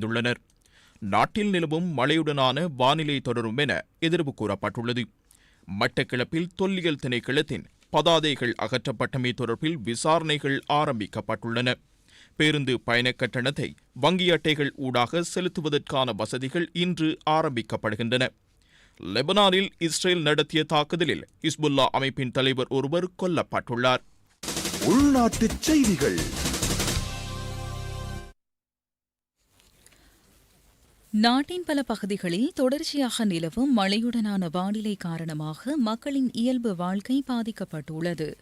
அடைந்துள்ளனர். நாட்டில் நிலவும் மழையுடனான வானிலை தொடரும் என எதிர்வு கூறப்பட்டுள்ளது. மட்டக்கிளப்பில் தொல்லியல் திணைக்களத்தின் பதாதைகள் அகற்றப்பட்டமை தொடர்பில் விசாரணைகள் ஆரம்பிக்கப்பட்டுள்ளன. பேருந்து பயண கட்டணத்தை வங்கி அட்டைகள் ஊடாக செலுத்துவதற்கான வசதிகள் இன்று ஆரம்பிக்கப்படுகின்றன. லெபனானில் இஸ்ரேல் நடத்திய தாக்குதலில் இஸ்புல்லா அமைப்பின் தலைவர் ஒருவர் கொல்லப்பட்டுள்ளார். உள்நாட்டு செய்திகள். நாட்டின் பல பகுதிகளில் தொடர்ச்சியாக நிலவும் மழையுடனான வானிலை காரணமாக மக்களின் இயல்பு வாழ்க்கை பாதிக்கப்பட்டுள்ளது.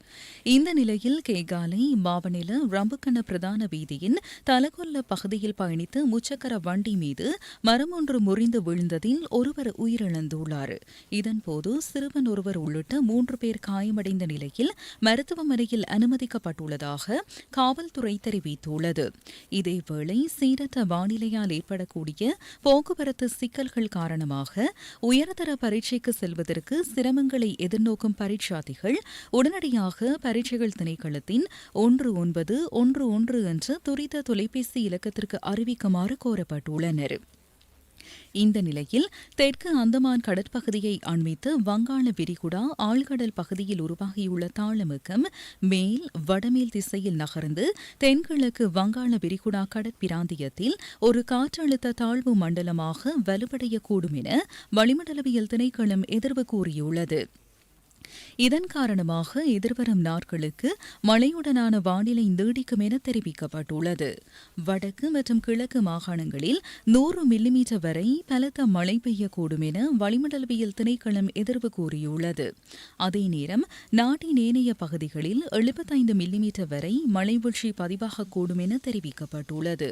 இந்த நிலையில் கேகாலை மாவநில ரம்புக்கண்ண பிரதான வீதியின் தலகொல்ல பகுதியில் பயணித்த முச்சக்கர வண்டி மீது மரம் ஒன்று முறிந்து விழுந்ததில் ஒருவர் உயிரிழந்துள்ளார். இதன்போது சிறுவன் ஒருவர் உள்ளிட்ட மூன்று பேர் காயமடைந்த நிலையில் மருத்துவமனையில் அனுமதிக்கப்பட்டுள்ளதாக காவல்துறை தெரிவித்துள்ளது. இதேவேளை சீரற்ற வானிலையால் ஏற்படக்கூடிய போக்குவரத்து சிக்கல்கள் காரணமாக உயர்தர பரீட்சைக்கு செல்வதற்கு சிரமங்களை எதிர்நோக்கும் பரீட்சார்த்திகள் உடனடியாக பரீட்சைகள் திணைக்களத்தின் ஒன்று ஒன்பது ஒன்று ஒன்று என்ற துரித தொலைபேசி இலக்கத்திற்கு அறிவிக்குமாறு கோரப்பட்டுள்ளனர். இந்த நிலையில் தெற்கு அந்தமான் கடற்பகுதியை அண்மித்து வங்காள விரிகுடா ஆழ்கடல் பகுதியில் உருவாகியுள்ள தாளமுக்கம் மேல் வடமேல் திசையில் நகர்ந்து தென்கிழக்கு வங்காள விரிகுடா கடற்பிராந்தியத்தில் ஒரு காற்றழுத்த தாழ்வு மண்டலமாக வலுவடையக்கூடும் என வளிமண்டலவியல் திணைக்களம் எதிர்வு கூறியுள்ளது. இதன் காரணமாக எதிர்வரும் நாட்களுக்கு மழையுடனான வானிலை நீடிக்கும் என தெரிவிக்கப்பட்டுள்ளது. வடக்கு மற்றும் கிழக்கு மாகாணங்களில் நூறு மில்லிமீட்டர் வரை பலத்த மழை பெய்யக்கூடும் என வளிமண்டலவியல் திணைக்களம் எதிர்வு கூறியுள்ளது. அதே நேரம் நாட்டின் ஏனைய பகுதிகளில் எழுபத்தைந்து மில்லிமீட்டர் வரை மழை வீழ்ச்சி பதிவாகக்கூடும் என தெரிவிக்கப்பட்டுள்ளது.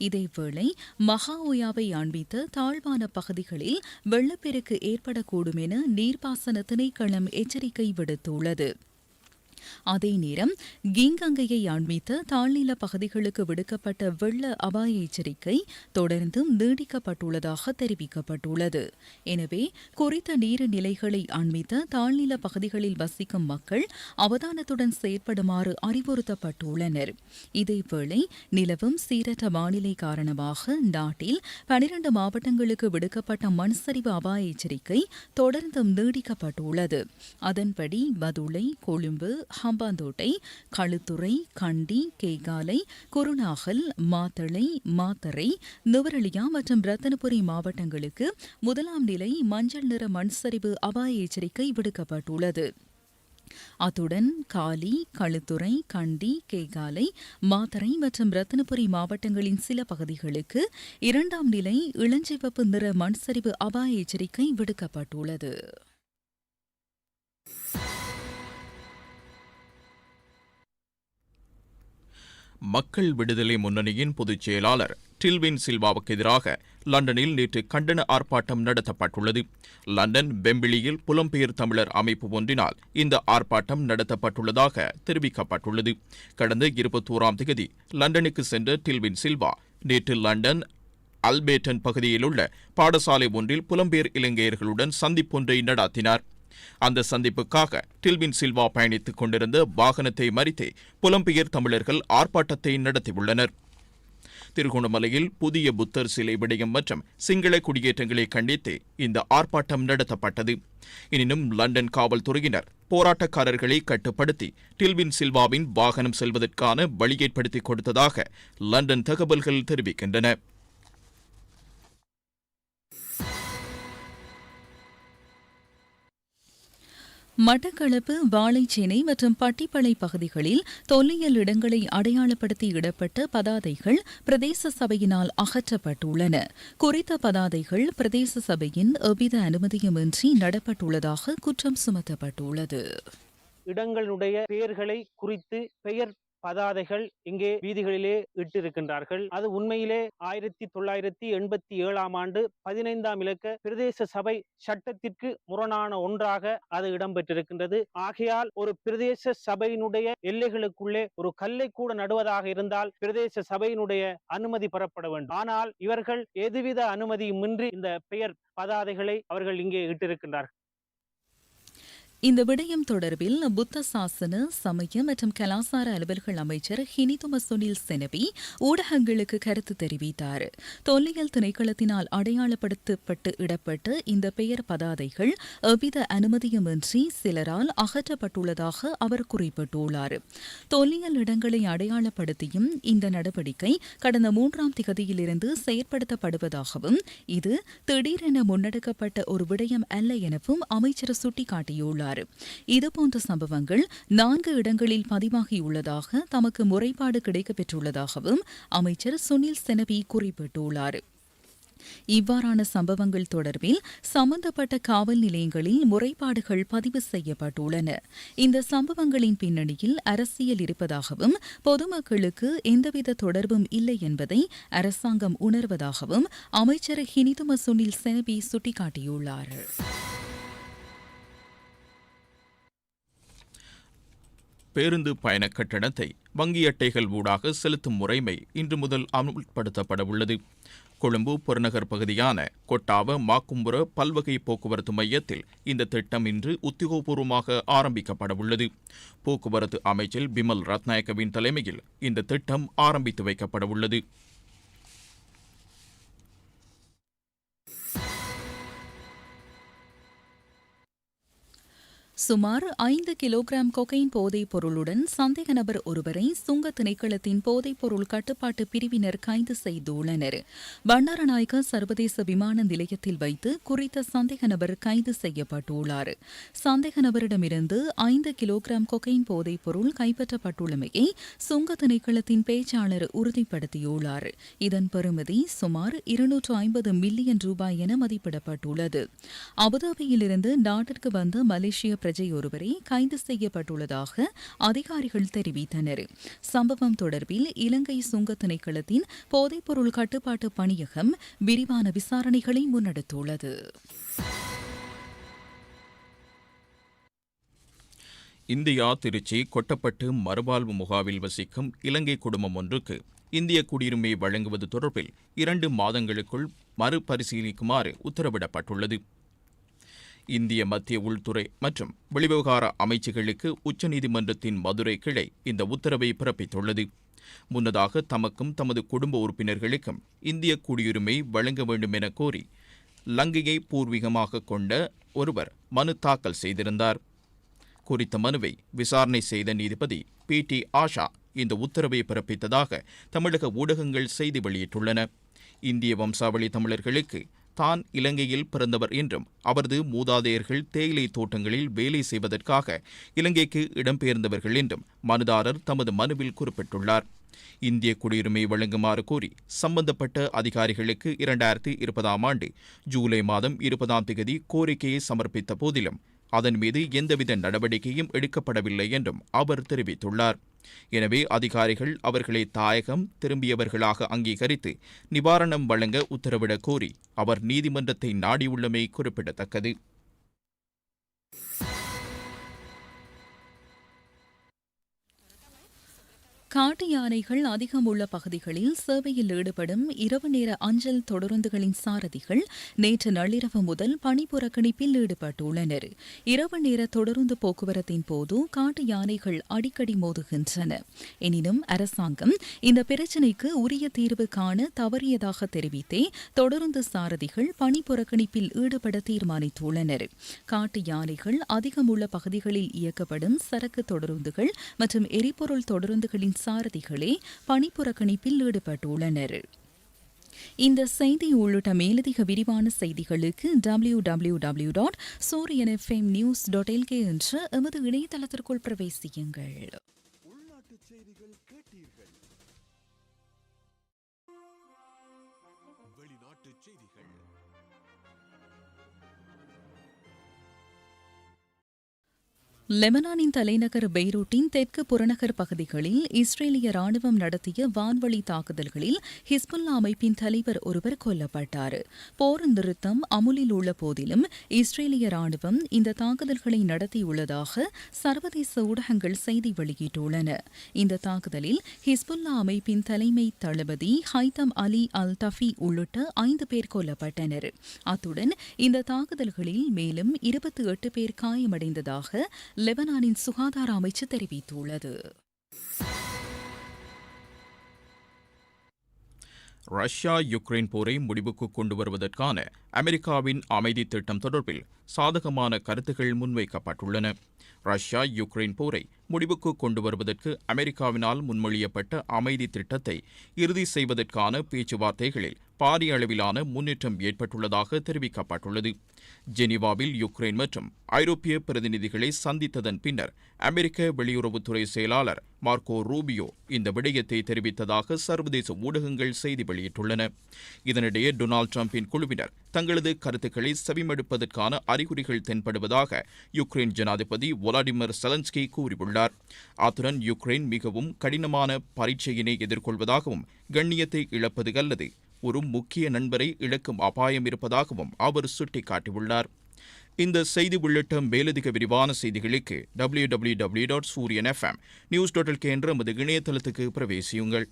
இதேவேளை மகா ஒயாவை அண்பித்த தாழ்வான பகுதிகளில் வெள்ளப்பெருக்கு ஏற்படக்கூடும் என நீர்ப்பாசன திணைக்களம் எச்சரிக்கை விடுத்துள்ளது. அதே நேரம் கிங்கங்கையை அண்மித்த தாழ்நில பகுதிகளுக்கு விடுக்கப்பட்ட வெள்ள அபாய எச்சரிக்கை தொடர்ந்தும் நீடிக்கப்பட்டுள்ளதாக தெரிவிக்கப்பட்டுள்ளது. எனவே குறித்த நீர்நிலைகளை அண்மித்த தாழ்நில பகுதிகளில் வசிக்கும் மக்கள் அவதானத்துடன் செயற்படுமாறு அறிவுறுத்தப்பட்டுள்ளனர். இதேவேளை நிலவும் சீரற்ற வானிலை காரணமாக நாட்டில் பனிரண்டு மாவட்டங்களுக்கு விடுக்கப்பட்ட மண் சரிவு அபாய எச்சரிக்கை தொடர்ந்தும் நீடிக்கப்பட்டுள்ளது. அதன்படி பதுளை கொழும்பு ஹம்பாந்தோட்டை களுத்துறை கண்டி கேகாலை குருநாகல் மாத்தளை மாத்தறை நுவரலியா மற்றும் ரத்தனபுரி மாவட்டங்களுக்கு முதலாம் நிலை மஞ்சள் நிற மண்சரிவு அபாய எச்சரிக்கை விடுக்கப்பட்டுள்ளது. அத்துடன் காலி களுத்துறை கண்டி கேகாலை மாத்தறை மற்றும் ரத்தனபுரி மாவட்டங்களின் சில பகுதிகளுக்கு இரண்டாம் நிலை இளஞ்சிவப்பு நிற மண்சரிவு அபாய எச்சரிக்கை விடுக்கப்பட்டுள்ளது. மக்கள் விடுதலை முன்னணியின் பொதுச் செயலாளர் டில்வின் சில்வாவுக்கு எதிராக லண்டனில் நேற்று கண்டன ஆர்ப்பாட்டம் நடத்தப்பட்டுள்ளது. லண்டன் வெம்பிளியில் புலம்பெயர் தமிழர் அமைப்பு ஒன்றினால் இந்த ஆர்ப்பாட்டம் நடத்தப்பட்டுள்ளதாக தெரிவிக்கப்பட்டுள்ளது. கடந்த இருபத்தோராம் தேதி லண்டனுக்கு சென்ற டில்வின் சில்வா நேற்று லண்டன் அல்பேட்டன் பகுதியிலுள்ள பாடசாலை ஒன்றில் புலம்பெயர் இலங்கையர்களுடன் சந்திப்பொன்றை நடாத்தினார். அந்த சந்திப்புக்காக டில்வின் சில்வா பயணித்துக் கொண்டிருந்த வாகனத்தை மறித்தே புலம்பெயர் தமிழர்கள் ஆர்ப்பாட்டத்தை நடத்தியுள்ளனர். திருகோணமலையில் புதிய புத்தர் சிலை விடயம் மற்றும் சிங்கள குடியேற்றங்களை கண்டித்து இந்த ஆர்ப்பாட்டம் நடத்தப்பட்டது. எனினும் லண்டன் காவல்துறையினர் போராட்டக்காரர்களை கட்டுப்படுத்தி டில்வின் சில்வாவின் வாகனம் செல்வதற்கான வழி ஏற்படுத்தி கொடுத்ததாக லண்டன் தகவல்கள் தெரிவிக்கின்றன. மட்டக்களப்பு வாழைச்சேனை மற்றும் பட்டிப்பளை பகுதிகளில் தொல்லியல் இடங்களை அடையாளப்படுத்தி இடப்பட்ட பதாதைகள் பிரதேச சபையினால் அகற்றப்பட்டுள்ளன. குறித்த பதாதைகள் பிரதேச சபையின் எவ்வித அனுமதியுமின்றி நடப்பட்டுள்ளதாக குற்றம் சுமத்தப்பட்டுள்ளது. இடங்களுடைய பெயர்களை குறித்து பெயர் பதாதைகள் இங்கே வீதிகளிலே இட்டிருக்கின்றார்கள். அது உண்மையிலே ஆயிரத்தி தொள்ளாயிரத்தி எண்பத்தி ஏழாம் ஆண்டு பதினைந்தாம் இலக்க பிரதேச சபை சட்டத்திற்கு முரணான ஒன்றாக அது இடம்பெற்றிருக்கின்றது. ஆகையால் ஒரு பிரதேச சபையினுடைய எல்லைகளுக்குள்ளே ஒரு கல்லை கூட நடுவதாக இருந்தால் பிரதேச சபையினுடைய அனுமதி பெறப்பட வேண்டும். ஆனால் இவர்கள் எதுவித அனுமதியுமின்றி இந்த பெயர் பதாதைகளை அவர்கள் இங்கே இட்டிருக்கின்றார்கள். இந்த விடயம் தொடர்பில் புத்த சாசன சமய மற்றும் கலாசார அலுவல்கள் அமைச்சர் ஹினிதும சுனில் செனவி ஊடகங்களுக்கு கருத்து தெரிவித்தார். தொல்லியல் திணைக்களத்தினால் அடையாளப்படுத்தப்பட்டு இடப்பட்ட இந்த பெயர் பதாதைகள் எவ்வித அனுமதியுமின்றி சிலரால் அகற்றப்பட்டுள்ளதாக அவர் குறிப்பிட்டுள்ளார். தொல்லியல் இடங்களை அடையாளப்படுத்தியும் இந்த நடவடிக்கை கடந்த மூன்றாம் திகதியிலிருந்து செயற்படுத்தப்படுவதாகவும் இது திடீரென முன்னெடுக்கப்பட்ட ஒரு விடயம் அல்ல எனவும் அமைச்சர் சுட்டிக்காட்டியுள்ளார். இதுபோன்ற சம்பவங்கள் நான்கு இடங்களில் பதிவாகியுள்ளதாக தமக்கு முறைப்பாடு கிடைக்கப்பெற்றுள்ளதாகவும் அமைச்சர் சுனில் செனபி குறிப்பிட்டுள்ளார். இவ்வாறான சம்பவங்கள் தொடர்பில் சம்பந்தப்பட்ட காவல் நிலையங்களில் முறைப்பாடுகள் பதிவு செய்யப்பட்டுள்ளன. இந்த சம்பவங்களின் பின்னணியில் அரசியல் இருப்பதாகவும் பொதுமக்களுக்கு எந்தவித தொடர்பும் இல்லை என்பதை அரசாங்கம் உணர்வதாகவும் அமைச்சர் ஹினிதும சுனில் செனபி சுட்டிக்காட்டியுள்ளார். பேருந்து பயண கட்டணத்தை வங்கி அட்டைகள் ஊடாக செலுத்தும் முறைமை இன்று முதல் அமுல்படுத்தப்பட உள்ளது கொழும்பு புறநகர் பகுதியான கொட்டாவ மாக்கும்புற பல்வகை போக்குவரத்து மையத்தில் இந்த திட்டம் இன்று உத்தியோகபூர்வமாக ஆரம்பிக்கப்பட உள்ளது போக்குவரத்து அமைச்சர் பிமல் ரத்நாயக்கவின் தலைமையில் இந்த திட்டம் ஆரம்பித்து வைக்கப்பட உள்ளது சுமார் ஐந்து கிலோகிராம் கொகைன் போதைப் பொருளுடன் சந்தேக நபர் ஒருவரை சுங்க திணைக்களத்தின் போதைப் பொருள் கட்டுப்பாட்டு பிரிவினர் கைது செய்துள்ளனர். பண்டாரநாயக்க சர்வதேச விமான நிலையத்தில் வைத்து குறித்த சந்தேக நபர் கைது செய்யப்பட்டுள்ளார். சந்தேக நபரிடமிருந்து ஐந்து கிலோகிராம் கொகைன் போதைப் பொருள் கைப்பற்றப்பட்டுள்ளமையை சுங்க திணைக்களத்தின் பேச்சாளர் உறுதிப்படுத்தியுள்ளார். இதன் பெறுமதி சுமார் இருநூற்று ஐம்பது மில்லியன் ரூபாய் என மதிப்பிடப்பட்டுள்ளது. அபுதாபியிலிருந்து நாட்டிற்கு வந்த மலேசிய பிரஜை ஒருவரை கைது செய்யப்பட்டுள்ளதாக அதிகாரிகள் தெரிவித்தனர். சம்பவம் தொடர்பில் இலங்கை சுங்க திணைக்களத்தின் போதைப்பொருள் கட்டுப்பாட்டு பணியகம் விரிவான விசாரணைகளை முன்னெடுத்துள்ளது. இந்தியா திருச்சி கொட்டப்பட்டு மறுவாழ்வு முகாவில் வசிக்கும் இலங்கை குடும்பம் ஒன்றுக்கு இந்திய குடியுரிமை வழங்குவது தொடர்பில் இரண்டு மாதங்களுக்குள் மறுபரிசீலிக்குமாறு உத்தரவிடப்பட்டுள்ளது. இந்திய மத்திய உள்துறை மற்றும் வெளிவிவகார அமைச்சுகளுக்கு உச்சநீதிமன்றத்தின் மதுரை கிளை இந்த உத்தரவை பிறப்பித்துள்ளது. முன்னதாக தமக்கும் தமது குடும்ப உறுப்பினர்களுக்கும் இந்திய குடியுரிமை வழங்க வேண்டும் என கோரி லங்கையை பூர்வீகமாக கொண்ட ஒருவர் மனு தாக்கல் செய்திருந்தார். குறித்த மனுவை விசாரணை செய்த நீதிபதி பி. டி. ஆஷா இந்த உத்தரவை பிறப்பித்ததாக தமிழக ஊடகங்கள் செய்தி வெளியிட்டுள்ளன. இந்திய வம்சாவளி தமிழர்களுக்கு தான் இலங்கையில் பிறந்தவர் என்றும் அவரது மூதாதையர்கள் தேயிலை தோட்டங்களில் வேலை செய்வதற்காக இலங்கைக்கு இடம்பெயர்ந்தவர்கள் என்றும் மனுதாரர் தமது மனுவில் குறிப்பிட்டுள்ளார். இந்திய குடியுரிமை வழங்குமாறு கோரி சம்பந்தப்பட்ட அதிகாரிகளுக்கு இரண்டாயிரத்தி இருபதாம் ஆண்டு ஜூலை மாதம் இருபதாம் தேதி கோரிக்கையை சமர்ப்பித்த போதிலும் அதன் மீது எந்தவித நடவடிக்கையும் எடுக்கப்படவில்லை என்றும் அவர் தெரிவித்துள்ளார். எனவே அதிகாரிகள் அவர்களை தாயகம் திரும்பியவர்களாக அங்கீகரித்து நிவாரணம் வழங்க உத்தரவிடக் கோரி அவர் நீதிமன்றத்தை நாடியுள்ளமை குறிப்பிடத்தக்கது. காட்டு யானைகள் அதிகம் உள்ள பகுதிகளில் சேவையில் ஈடுபடும் இரவு நேர அஞ்சல் தொடருந்துகளின் சாரதிகள் நேற்று நள்ளிரவு முதல் பணிப்புறக்கணிப்பில் ஈடுபட்டுள்ளனர். இரவு நேர தொடருந்து போக்குவரத்தின் போது காட்டு யானைகள் அடிக்கடி மோதுகின்றன. எனினும் அரசாங்கம் இந்த பிரச்சினைக்கு உரிய தீர்வு காண தவறியதாக தெரிவித்தே தொடருந்து சாரதிகள் பணிப்புறக்கணிப்பில் ஈடுபட தீர்மானித்துள்ளனர். காட்டு யானைகள் அதிகம் உள்ள பகுதிகளில் இயக்கப்படும் சரக்கு தொடருந்துகள் மற்றும் எரிபொருள் தொடருந்துகளின் சாரதிகளே பணிப்புறக்கணிப்பில் ஈடுபட்டுள்ளனர். இந்த செய்தி உள்ளிட்ட மேலதிக விரிவான செய்திகளுக்கு W W W dot Sooriyan FM news dot LK என்ற எமது இணையதளத்திற்குள் பிரவேசியுங்கள். வெளிநாட்டு செய்திகள். லெபனானின் தலைநகர் பெய்ரூட்டின் தெற்கு புறநகர் பகுதிகளில் இஸ்ரேலிய ராணுவம் நடத்திய வான்வழி தாக்குதல்களில் ஹிஸ்புல்லா அமைப்பின் தலைவர் ஒருவர் கொல்லப்பட்டார். போர் நிறுத்தம் அமுலில் உள்ள போதிலும் இஸ்ரேலிய ராணுவம் இந்த தாக்குதல்களை நடத்தியுள்ளதாக சர்வதேச ஊடகங்கள் செய்தி வெளியிட்டுள்ளன. இந்த தாக்குதலில் ஹிஸ்புல்லா அமைப்பின் தலைமை தளபதி ஹைதம் அலி அல் தஃபி உள்ளிட்ட ஐந்து பேர் கொல்லப்பட்டனர். அத்துடன் இந்த தாக்குதல்களில் மேலும் இருபத்தி எட்டு பேர் காயமடைந்ததாக லெபனானின் சுகாதார அமைச்சு தெரிவித்துள்ளது. ரஷ்யா யுக்ரைன் போரை முடிவுக்கு கொண்டு வருவதற்கான அமெரிக்காவின் அமைதி திட்டம் தொடர்பில் சாதகமான கருத்துகள் முன்வைக்கப்பட்டுள்ளன. ரஷ்யா யுக்ரைன் போரை முடிவுக்கு கொண்டு வருவதற்கு அமெரிக்காவினால் முன்மொழியப்பட்ட அமைதி திட்டத்தை இறுதி செய்வதற்கான பேச்சுவார்த்தைகளில் பாரிய அளவிலான முன்னேற்றம் ஏற்பட்டுள்ளதாக தெரிவிக்கப்பட்டுள்ளது. ஜெனீவாவில் யுக்ரைன் மற்றும் ஐரோப்பிய பிரதிநிதிகளை சந்தித்ததன் பின்னர் அமெரிக்க வெளியுறவுத்துறை செயலாளர் மார்க்கோ ரூபியோ இந்த விடயத்தை தெரிவித்ததாக சர்வதேச ஊடகங்கள் செய்தி வெளியிட்டுள்ளன. இதனிடையே டொனால்டு டிரம்பின் குழுவினர் தங்களது கருத்துக்களை செவிமடுப்பதற்கான அறிகுறிகள் தென்படுவதாக யுக்ரைன் ஜனாதிபதி வொலாடிமிர் செலன்ஸ்கி கூறியுள்ளார். அத்துடன் யுக்ரைன் மிகவும் கடினமான பரீட்சையினை எதிர்கொள்வதாகவும் கண்ணியத்தை இழப்பது அல்லது ஒரு முக்கிய நண்பரை இழக்கும் அபாயம் இருப்பதாகவும் அவர் சுட்டிக்காட்டியுள்ளார். இந்த செய்தி உள்ளிட்ட மேலதிக விரிவான செய்திகளுக்கு W W W dot Sooriyan FM news dot என்ற நமது இணையதளத்துக்கு பிரவேசியுங்கள்.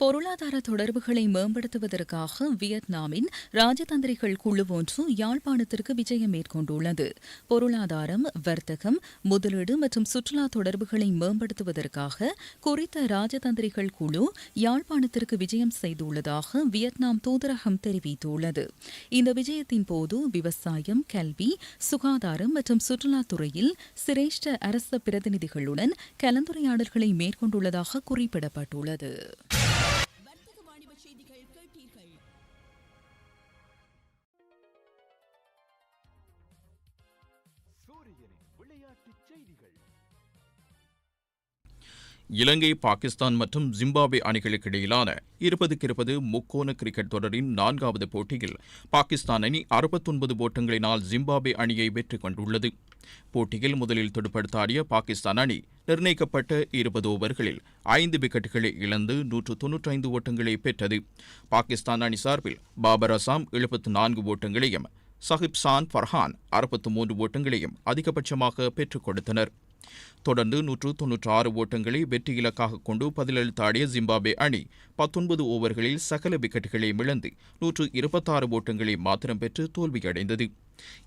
பொருளாதார தொடர்புகளை மேம்படுத்துவதற்காக வியட்நாமின் ராஜதந்திரிகள் குழு ஒன்று யாழ்ப்பாணத்திற்கு விஜயம் மேற்கொண்டுள்ளது. பொருளாதாரம் வர்த்தகம் முதலீடு மற்றும் சுற்றுலா தொடர்புகளை மேம்படுத்துவதற்காக குறித்த ராஜதந்திரிகள் குழு யாழ்ப்பாணத்திற்கு விஜயம் செய்துள்ளதாக வியட்நாம் தூதரகம் தெரிவித்துள்ளது. இந்த விஜயத்தின் போது விவசாயம் கல்வி சுகாதாரம் மற்றும் சுற்றுலாத் துறையில் சிரேஷ்ட அரச பிரதிநிதிகளுடன் கலந்துரையாடல்களை மேற்கொண்டுள்ளதாக குறிப்பிடப்பட்டுள்ளது. இலங்கை பாகிஸ்தான் மற்றும் ஜிம்பாப்வே அணிகளுக்கு இடையிலான இருபதுக்கு இருபது முக்கோண கிரிக்கெட் தொடரின் நான்காவது போட்டியில் பாகிஸ்தான் அணி அறுபத்தொன்பது ஓட்டங்களினால் ஜிம்பாப்வே அணியை வெற்றி கொண்டுள்ளது. போட்டியில் முதலில் துடுப்படுத்தாடிய பாகிஸ்தான் அணி நிர்ணயிக்கப்பட்ட இருபது ஓவர்களில் ஐந்து விக்கெட்டுகளை இழந்து நூற்று தொன்னூற்றைந்து ஓட்டங்களை பெற்றது. பாகிஸ்தான் அணி சார்பில் பாபர் அசாம் எழுபத்து நான்கு ஓட்டங்களையும் சஹிப் சான் ஃபர்ஹான் அறுபத்து மூன்று ஓட்டங்களையும் அதிகபட்சமாக பெற்றுக் கொடுத்தனர். தொடர்ந்து நூற்று தொன்னூற்று ஆறு ஓட்டங்களை வெற்றி இலக்காக கொண்டு பதிலளித்தாடிய ஜிம்பாப்வே அணி பத்தொன்பது ஓவர்களில் சகல விக்கெட்டுகளை இழந்து நூற்று இருபத்தாறு ஓட்டங்களை மாத்திரம் பெற்று தோல்வியடைந்தது.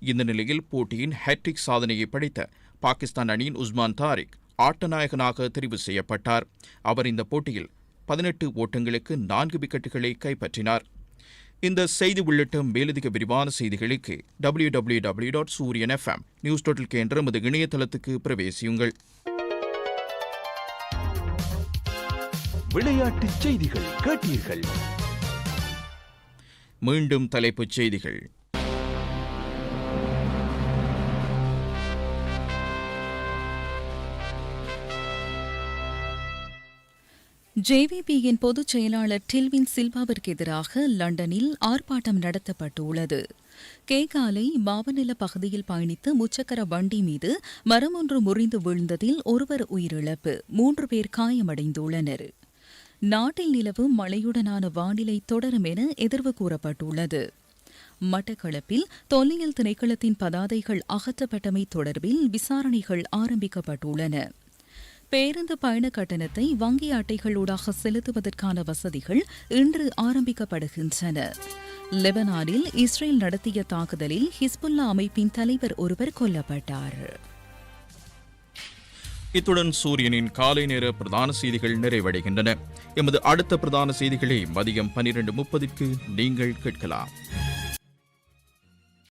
இந்த நிலையில் போட்டியின் ஹேட்ரிக் சாதனையை படைத்த பாகிஸ்தான் அணியின் உஸ்மான் தாரிக் ஆட்டநாயகனாக தெரிவு செய்யப்பட்டார். அவர் இந்த போட்டியில் பதினெட்டு ஓட்டங்களுக்கு நான்கு விக்கெட்டுகளை கைப்பற்றினார். இந்த செய்தி உள்ளிட்ட மேலதிக விரிவான செய்திகளுக்கு W W W dot Sooriyan FM news dot K என்ற நமது இணையதளத்துக்கு பிரவேசியுங்கள். விளையாட்டுச் செய்திகள் கேட்டீர்கள். மீண்டும் தலைப்புச் செய்திகள். ஜேவிபியின் பொதுச் செயலாளர் டில்வின் சில்வாவிற்கு எதிராக லண்டனில் ஆர்ப்பாட்டம் நடத்தப்பட்டுள்ளது. கேகாலை மாவநில பகுதியில் பயணித்து முச்சக்கர வண்டி மீது மரம் ஒன்று முறிந்து வீழ்ந்ததில் ஒருவர் உயிரிழப்பு மூன்று பேர் காயமடைந்துள்ளனர். நாட்டில் நிலவும் மழையுடனான வானிலை தொடரும் என எதிர்வு கூறப்பட்டுள்ளது. மட்டக்களப்பில் தொல்லியல் திணைக்களத்தின் பதாதைகள் அகற்றப்பட்டமை தொடர்பில் விசாரணைகள் ஆரம்பிக்கப்பட்டுள்ளன. பேருந்து பயண கட்டணத்தை வங்கி அட்டைகளூடாக செலுத்துவதற்கான வசதிகள் இன்று ஆரம்பிக்கப்படுகின்றன. லெபனானில் இஸ்ரேல் நடத்திய தாக்குதலில் ஹிஸ்புல்லா அமைப்பின் தலைவர் ஒருவர் கொல்லப்பட்டார். இத்துடன் சூரியனின் காலை நேர பிரதான செய்திகள் நிறைவடைகின்றன. எமது அடுத்த பிரதான செய்திகளை மதியம் பனிரெண்டு முப்பதுக்கு நீங்கள் கேட்கலாம்.